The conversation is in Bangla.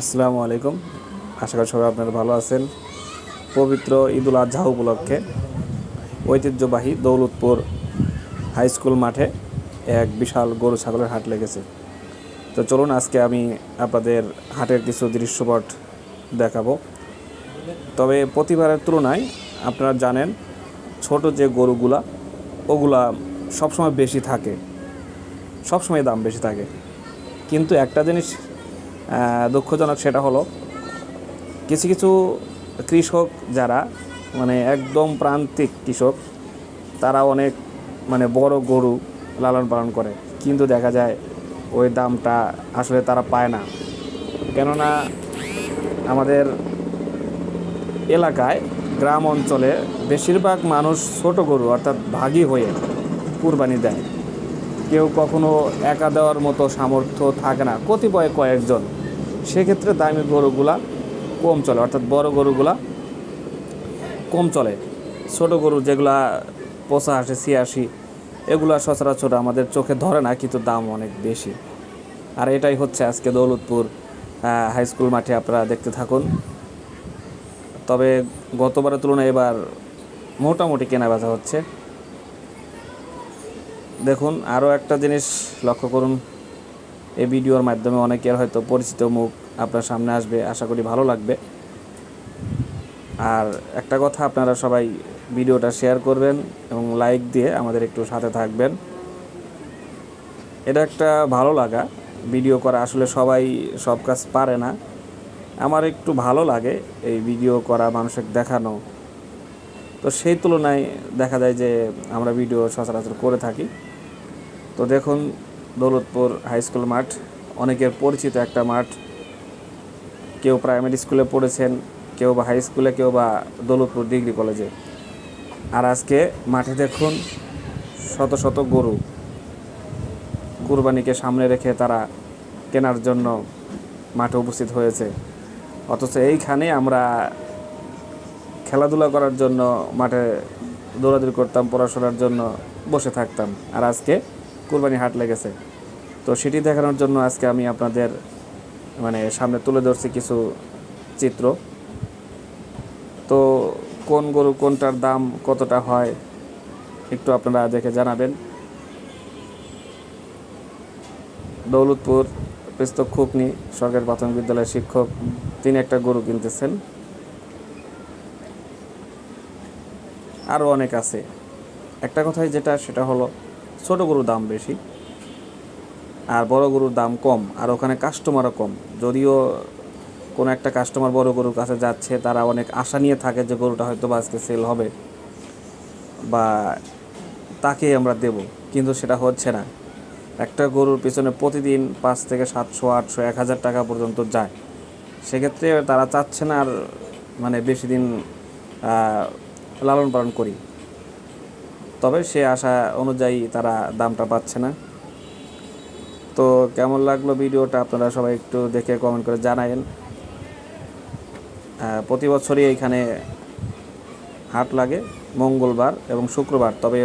আসসালামু আলাইকুম। আশা করি সবাই আপনারা ভালো আছেন। পবিত্র ঈদুল আজহা উপলক্ষে ঐতিহ্যবাহী দৌলতপুর হাই স্কুল মাঠে এক বিশাল গরু ছাগলের হাট লেগেছে। তো চলুন, আজকে আমি আপনাদের হাটের কিছু দৃশ্যপট দেখাবো। তবে প্রতিবারের তুলনায় আপনারা জানেন, ছোট যে গরুগুলা, ওগুলা সবসময় বেশি থাকে। সবসময় দাম বেশি থাকে। কিন্তু একটা জিনিস দুঃখজনক সেটা হলো, কিছু কিছু কৃষক যারা মানে একদম প্রান্তিক কৃষক, তারা অনেক মানে বড় গরু লালন পালন করে। কিন্তু দেখা যায় ওই দামটা আসলে তারা পায় না। কেননা আমাদের এলাকায়, গ্রাম অঞ্চলে বেশিরভাগ মানুষ ছোট গরু, অর্থাৎ ভাগী হয়ে কুরবানি দেয়। কেউ কখনো একা দেওয়ার মতো সামর্থ্য থাকে না। কতিপয় কয়েকজন। সেক্ষেত্রে দামি গরুগুলা কম চলে, অর্থাৎ বড় গরুগুলা কম চলে। ছোট গরু যেগুলা পঁচাশি ছিয়াশি, এগুলা সচরাচর আমাদের চোখে ধরে না, কিন্তু দাম অনেক বেশি। আর এটাই হচ্ছে আজকে দৌলতপুর হাই স্কুল মাঠে আপনারা দেখতে থাকুন। তবে গতবারের তুলনায় এবার মোটামুটি কেনা বেচা হচ্ছে। দেখুন, আরও একটা জিনিস লক্ষ্য করুন। এই ভিডিওর মাধ্যমে অনেকের হয়তো পরিচিত মুখ আপনার সামনে আসবে, আশা করি ভালো লাগবে। আর একটা কথা আপনারা সবাই ভিডিওটা শেয়ার করবেন এবং লাইক দিয়ে আমাদের একটু সাথে থাকবেন। এটা একটা ভালো লাগা, ভিডিও করা আসলে সবাই সব কাজ পারে না। আমার একটু ভালো লাগে এই ভিডিও করা, মানুষের দেখানো। তো সেই তুলনায় দেখা যায় যে আমরা ভিডিও সচরাচর করে থাকি। তো দেখুন দৌলতপুর হাই স্কুল মাঠ। অনেকের পরিচিত একটা মাঠ। কেউ প্রাইমারি স্কুলে পড়েছেন, কেউ বা হাই স্কুলে কেউ বা দৌলতপুর ডিগ্রি কলেজে আর আজকে মাঠে দেখুন শত শত গরু। কুরবানিকে সামনে রেখে তারা কেনার জন্য মাঠে উপস্থিত হয়েছে। অথচ এইখানে আমরা খেলাধুলা করার জন্য, মাঠে দৌড়াদৌড়ি করতাম, পড়াশোনার জন্য বসে থাকতাম। আর আজকে কুরবানি হাট লেগেছে। তো সেটি দেখানোর জন্য আজকে আমি আপনাদের মানে সামনে তুলে ধরছি কিছু চিত্র। তো কোন গরু কোনটার দাম কতটা হয়, একটু আপনারা দেখে জানাবেন। দৌলতপুর, পেস্তক খুকনি সরকারি প্রাথমিক বিদ্যালয়ের শিক্ষক, তিনি একটা গরু কিনতেছেন। আরও অনেক আছে। একটা কথাই যেটা, সেটা হলো ছোট গরুর দাম বেশি। আর বড় গরুর দাম কম, আর ওখানে কাস্টমারও কম। যদিও কোনো একটা কাস্টমার বড় গরুর কাছে যাচ্ছে, তারা অনেক আশা নিয়ে থাকে যে গরুটা হয়তো বা আজকে সেল হবে বা তাকে আমরা দেব, কিন্তু সেটা হচ্ছে না। একটা গরুর পিছনে প্রতিদিন পাঁচ থেকে সাতশো, আটশো, এক হাজার টাকা পর্যন্ত যায়। সেক্ষেত্রে তারা চাচ্ছে না আর মানে বেশি দিন লালন পালন করি। তবে সে আশা অনুযায়ী তারা দামটা পাচ্ছে না। তো কেমন লাগল ভিডিওটা আপনারা সবাই একটু দেখে কমেন্ট করে জানাবেন প্রতি বছরই এইখানে হাট লাগে, মঙ্গলবার এবং শুক্রবার, তবে